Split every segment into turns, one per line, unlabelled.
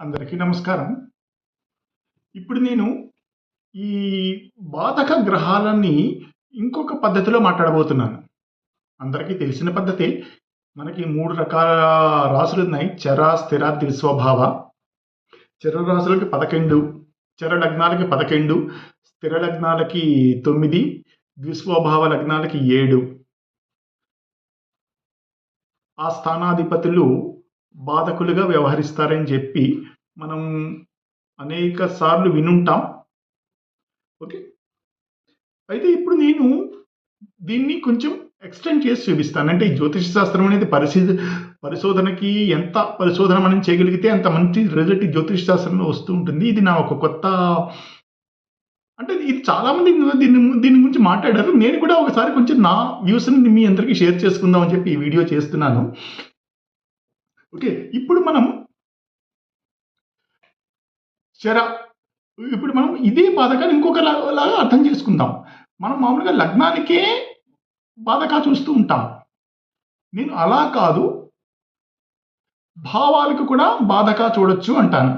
అందరికీ నమస్కారం. ఇప్పుడు నేను ఈ బాధక గ్రహాలని ఇంకొక పద్ధతిలో మాట్లాడబోతున్నాను. అందరికీ తెలిసిన పద్ధతే మనకి మూడు రకాల రాసులు ఉన్నాయి. చర స్థిర స్వభావ. చర రాసులకి పదకొండు చర లగ్నాలకి పదకొండు స్థిర లగ్నాలకి తొమ్మిది ద్విస్వభావ లగ్నాలకి ఏడు. ఆ స్థానాధిపతులు బాధకులుగా వ్యవహరిస్తారని చెప్పి మనం అనేక సార్లు వినుంటాం. ఓకే? అయితే ఇప్పుడు నేను దీన్ని కొంచెం ఎక్స్టెండ్ చేసి చూపిస్తాను. అంటే ఈ జ్యోతిష శాస్త్రం అనేది పరిశీ పరిశోధనకి ఎంత పరిశోధన మనం చేయగలిగితే అంత మంచి రిజల్ట్ జ్యోతిష శాస్త్రంలో వస్తూ ఉంటుంది. ఇది నా ఒక కొత్త అంటే ఇది చాలామంది దీని దీని గురించి మాట్లాడారు. నేను కూడా ఒకసారి కొంచెం నా వ్యూస్ని మీ అందరికీ షేర్ చేసుకుందాం అని చెప్పి ఈ వీడియో చేస్తున్నాను. ఓకే ఇప్పుడు మనం చర ఇప్పుడు మనం ఇదే బాధకాన్ని ఇంకొక లాగా అర్థం చేసుకుందాం. మనం మామూలుగా లగ్నానికే బాధకా చూస్తూ ఉంటాం. నేను అలా కాదు భావాలకు కూడా బాధకా చూడొచ్చు అంటాను.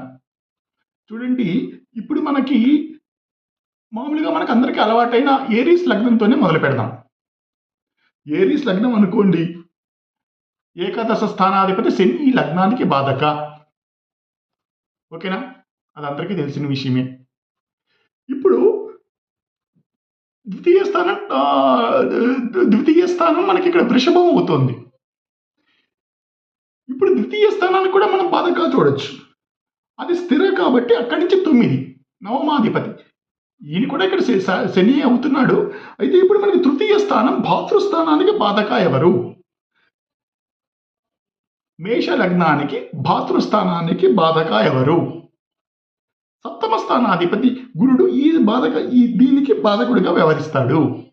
చూడండి ఇప్పుడు మనకి మామూలుగా మనకు అందరికీ అలవాటైన ఏరీస్ లగ్నంతోనే మొదలు పెడదాం ఏరీస్ లగ్నం అనుకోండి ఏకాదశ స్థానాధిపతి శని ఈ లగ్నానికి బాధక. ఓకేనా? అది అందరికీ తెలిసిన విషయమే. ఇప్పుడు ద్వితీయ స్థానం ద్వితీయ స్థానం మనకి ఇక్కడ వృషభం అవుతుంది. ఇప్పుడు ద్వితీయ స్థానాన్ని కూడా మనం బాధగా చూడొచ్చు. అది స్థిర కాబట్టి అక్కడి నుంచి తొమ్మిది నవమాధిపతి. ఈయన కూడా ఇక్కడ శ- శని అవుతున్నాడు. అయితే ఇప్పుడు మనకి తృతీయ స్థానం భాతృస్థానానికి బాధక ఎవరు? మేష లగ్నానికి భాతృస్థానానికి బాధక ఎవరు? సప్తమ స్థానాధిపతి గురుడు ఈ బాధక ఈ దీనికి బాధకుడిగా వ్యవహరిస్తాడు.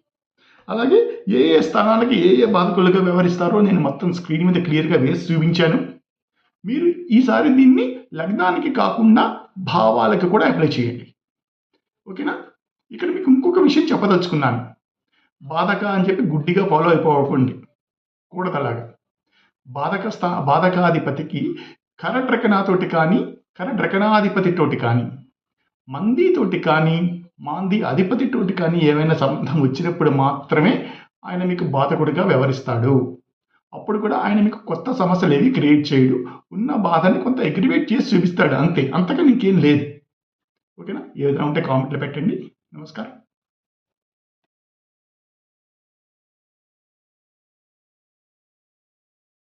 అలాగే ఏ ఏ స్థానాలకి ఏ ఏ బాధకులుగా వ్యవహరిస్తారో నేను మొత్తం స్క్రీన్ మీద క్లియర్గా వేసి చూపించాను. మీరు ఈసారి దీన్ని లగ్నానికి కాకుండా భావాలకు కూడా అప్లై చేయండి. ఓకేనా? ఇక్కడ మీకు ఇంకొక విషయం చెప్పదలుచుకున్నాను. బాధక అని చెప్పి గుడ్డిగా ఫాలో అయిపోకండి. కూడదలాగా. బాధక స్థా బాధకాధిపతికి కరడ్రకనాతోటి కానీ కరడ్రకనాధిపతితోటి కానీ మందితోటి కానీ మాంది అధిపతితోటి కానీ ఏమైనా సంబంధం వచ్చినప్పుడు మాత్రమే ఆయన మీకు బాధకుడిగా వ్యవహరిస్తాడు. అప్పుడు కూడా ఆయన మీకు కొత్త సమస్యలు ఏవి క్రియేట్ చేయడు. ఉన్న బాధని కొంత అగ్రివేట్ చేసి చూపిస్తాడు అంతే. అంతగా ఇంకేం లేదు. ఓకేనా? ఏదైనా ఉంటే కామెంట్లు పెట్టండి. నమస్కారం.